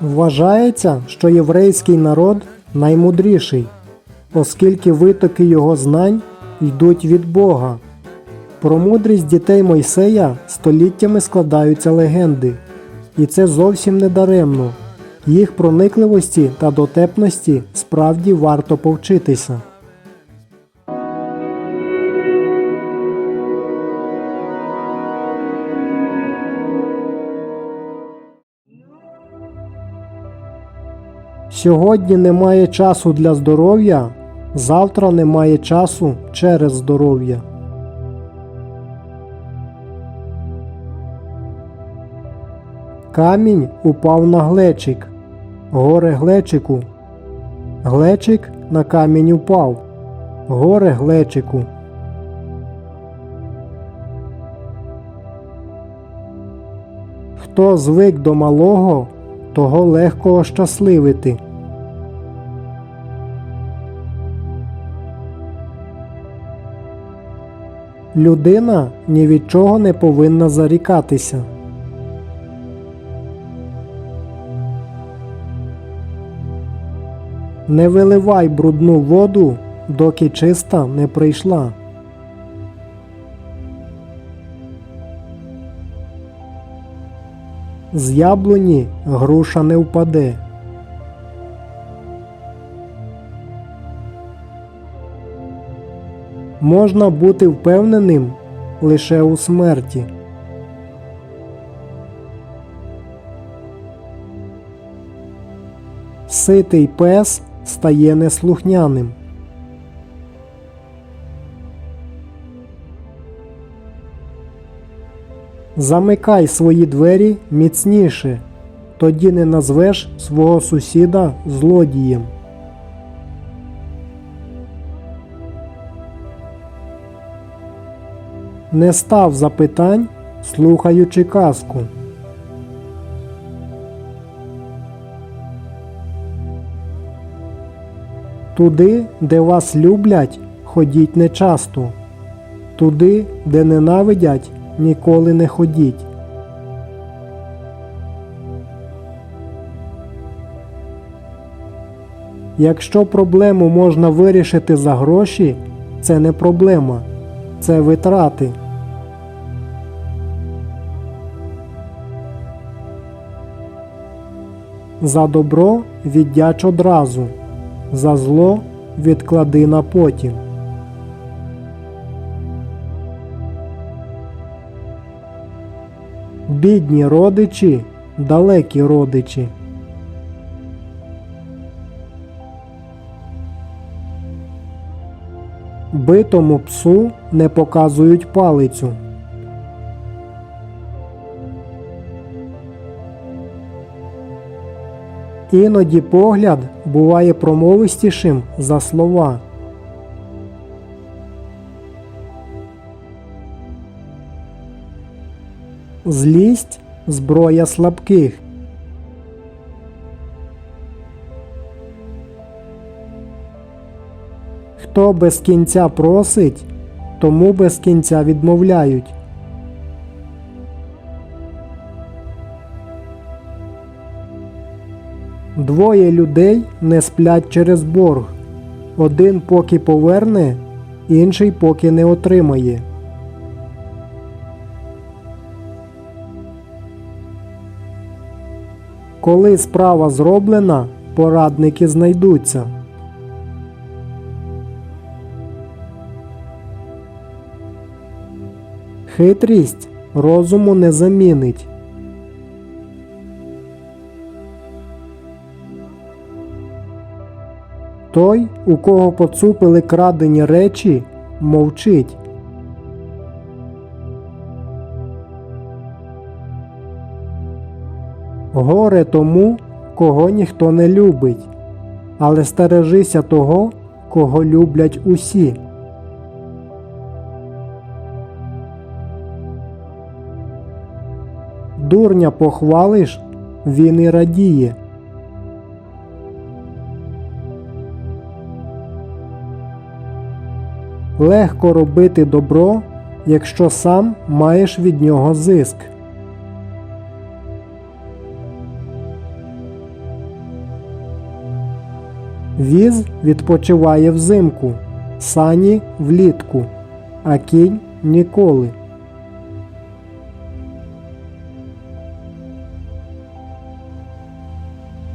Вважається, що єврейський народ наймудріший, оскільки витоки його знань йдуть від Бога. Про мудрість дітей Мойсея століттями складаються легенди, і це зовсім не даремно. Їх проникливості та дотепності справді варто повчитися. Сьогодні немає часу для здоров'я, завтра немає часу через здоров'я. Камінь упав на глечик. Горе глечику. Глечик на камінь упав. Горе глечику. Хто звик до малого, того легко ощасливити. Людина ні від чого не повинна зарікатися. Не виливай брудну воду, доки чиста не прийшла. З яблуні груша не впаде. Можна бути впевненим лише у смерті. Ситий пес стає неслухняним. Замикай свої двері міцніше, тоді не назвеш свого сусіда злодієм. Не став запитань, слухаючи казку. Туди, де вас люблять, ходіть нечасто. Туди, де ненавидять, ніколи не ходіть. Якщо проблему можна вирішити за гроші, це не проблема, це витрати. За добро віддяч одразу, за зло відклади на потім. Бідні родичі, далекі родичі. Битому псу не показують палицю. Іноді погляд буває промовистішим за слова. Злість зброя слабких. Хто без кінця просить, тому без кінця відмовляють. Двоє людей не сплять через борг. Один поки поверне, інший поки не отримає. Коли справа зроблена, порадники знайдуться. Хитрість розуму не замінить. Той, у кого поцупили крадені речі, мовчить. Горе тому, кого ніхто не любить, але стережися того, кого люблять усі. Дурня похвалиш, він і радіє. Легко робити добро, якщо сам маєш від нього зиск. Віз відпочиває взимку, сані влітку, а кінь ніколи.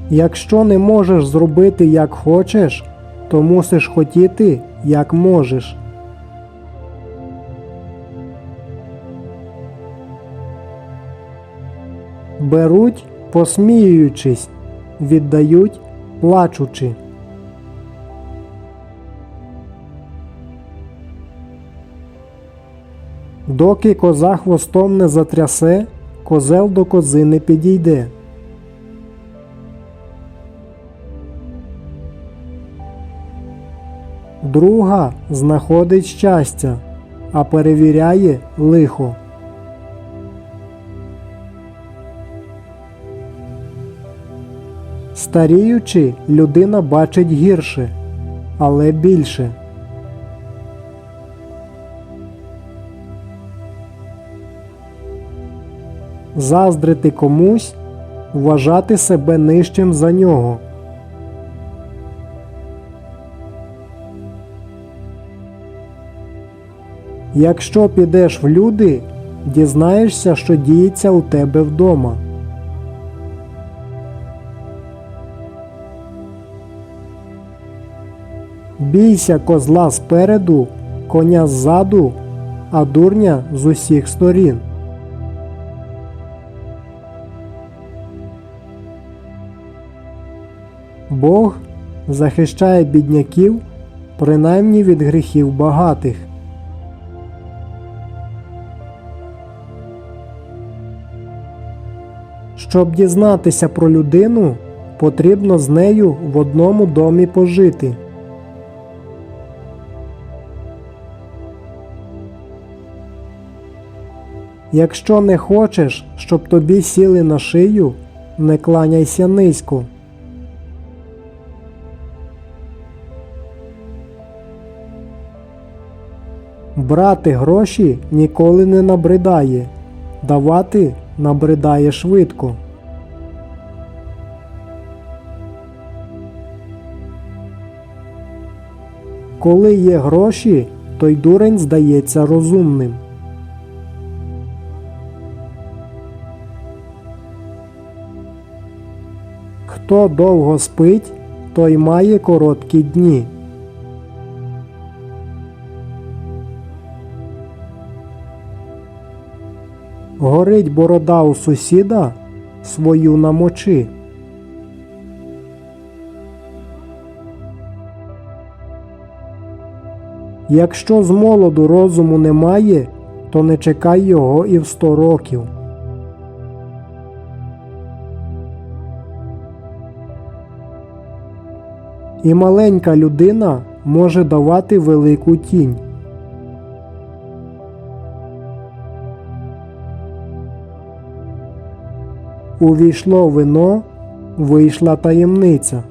Якщо не можеш зробити як хочеш, то мусиш хотіти як можеш. Беруть, посміюючись, віддають, плачучи. Доки коза хвостом не затрясе, козел до кози не підійде. Друга знаходить щастя, а перевіряє лихо. Старіючи, людина бачить гірше, але більше. Заздрити комусь, вважати себе нижчим за нього. Якщо підеш в люди, дізнаєшся, що діється у тебе вдома. Бійся козла спереду, коня ззаду, а дурня з усіх сторін. Бог захищає бідняків принаймні від гріхів багатих. Щоб дізнатися про людину, потрібно з нею в одному домі пожити. Якщо не хочеш, щоб тобі сіли на шию, не кланяйся низько. Брати гроші ніколи не набридає, давати набридає швидко. Коли є гроші, той дурень здається розумним. Хто довго спить, той має короткі дні. Горить борода у сусіда, свою намочи. Якщо з молоду розуму немає, то не чекай його і в сто років. І маленька людина може давати велику тінь. Увійшло вино, вийшла таємниця.